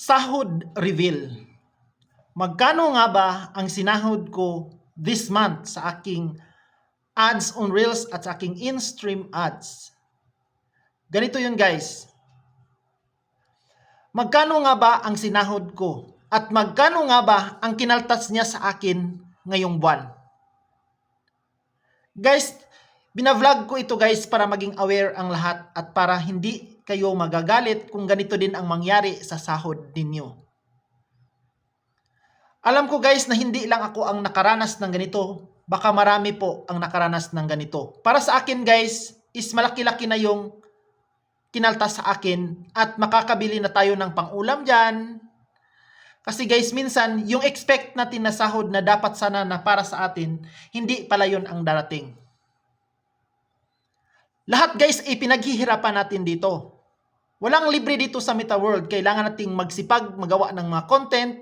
Sahod reveal. Magkano nga ba ang sinahod ko this month sa aking ads on Reels at sa aking in-stream ads? Ganito yun guys. Magkano nga ba ang sinahod ko? At magkano nga ba ang kinaltas niya sa akin ngayong buwan? Guys, binavlog ko ito guys para maging aware ang lahat at para hindi kayo magagalit kung ganito din ang mangyari sa sahod ninyo. Alam ko guys na hindi lang ako ang nakaranas ng ganito. Baka marami po ang nakaranas ng ganito. Para sa akin guys, is malaki-laki na yung kinaltas sa akin at makakabili na tayo ng pangulam dyan. Kasi guys, minsan, yung expect natin na sahod na dapat sana na para sa atin, hindi pala yun ang darating. Lahat guys ay pinaghihirapan natin dito. Walang libre dito sa Meta World. Kailangan nating magsipag, magawa ng mga content.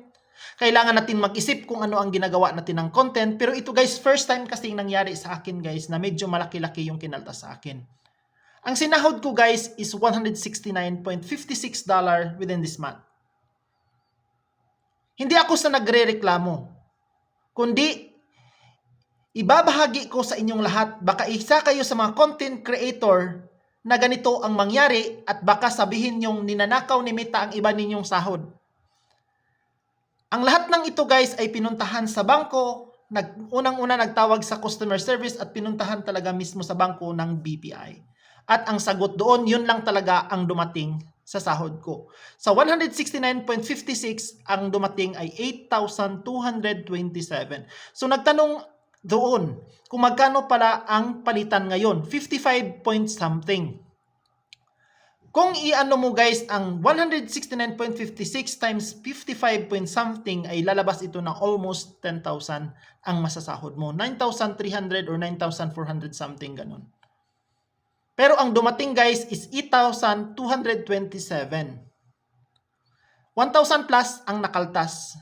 Kailangan natin mag-isip kung ano ang ginagawa natin ng content. Pero ito guys, first time kasi nangyari sa akin guys na medyo malaki-laki yung kinaltas sa akin. Ang sinahod ko guys is $169.56 within this month. Hindi ako sa nagre-reklamo. Kundi, ibabahagi ko sa inyong lahat, baka isa kayo sa mga content creator na ganito ang mangyari at baka sabihin yung ninanakaw ni Meta ang iba ninyong sahod. Ang lahat ng ito guys ay pinuntahan sa bangko, nag, unang-una nagtawag sa customer service at pinuntahan talaga mismo sa bangko ng BPI. At ang sagot doon, yun lang talaga ang dumating sa sahod ko. Sa 169.56, ang dumating ay 8,227. So nagtanong doon kung magkano pala ang palitan ngayon. 55 point something. Kung iano mo guys, ang 169.56 times 55 point something ay lalabas ito ng almost 10,000 ang masasahod mo. 9,300 or 9,400 something ganun. Pero ang dumating guys is 8,227. 1,000 plus ang nakaltas.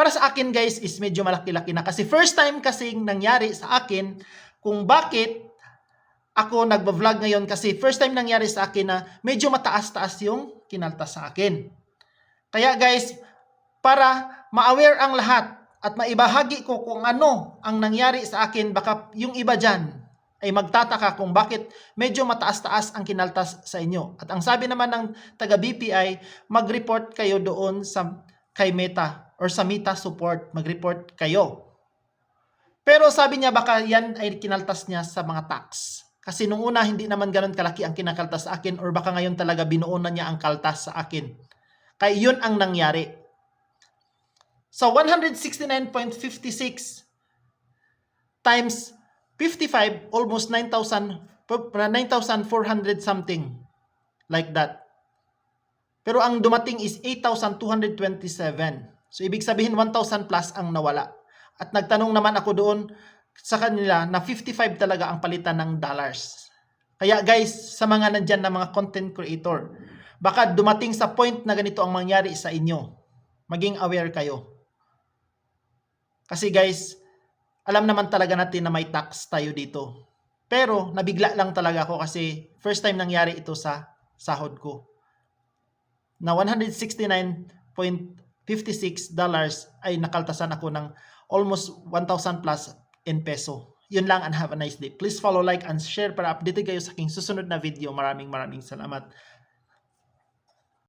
Para sa akin guys is medyo malaki-laki na kasi first time kasing nangyari sa akin kung bakit ako nagba-vlog ngayon kasi first time nangyari sa akin na medyo mataas-taas yung kinaltas sa akin. Kaya guys, para ma-aware ang lahat at maibahagi ko kung ano ang nangyari sa akin, baka yung iba dyan ay magtataka kung bakit medyo mataas-taas ang kinaltas sa inyo. At ang sabi naman ng taga BPI, mag-report kayo doon sa kay Meta or sa Meta support, mag-report kayo. Pero sabi niya baka yan ay kinaltas niya sa mga tax. Kasi nung una hindi naman ganun kalaki ang kinakaltas sa akin or baka ngayon talaga binuo na niya ang kaltas sa akin. Kaya yun ang nangyari. Sa 169.56 times 55, almost 9,000, 9,400 something. Like that. Pero ang dumating is 8,227. So ibig sabihin 1,000 plus ang nawala. At nagtanong naman ako doon sa kanila na 55 talaga ang palitan ng dollars. Kaya guys, sa mga nandyan na mga content creator, baka dumating sa point na ganito ang mangyari sa inyo. Maging aware kayo. Kasi guys, alam naman talaga natin na may tax tayo dito. Pero nabigla lang talaga ako kasi first time nangyari ito sa sahod ko. Na 169.5 $56 ay nakaltasan ako ng almost 1,000 plus in peso. Yun lang and have a nice day. Please follow, like, and share para update kayo sa aking susunod na video. Maraming maraming salamat.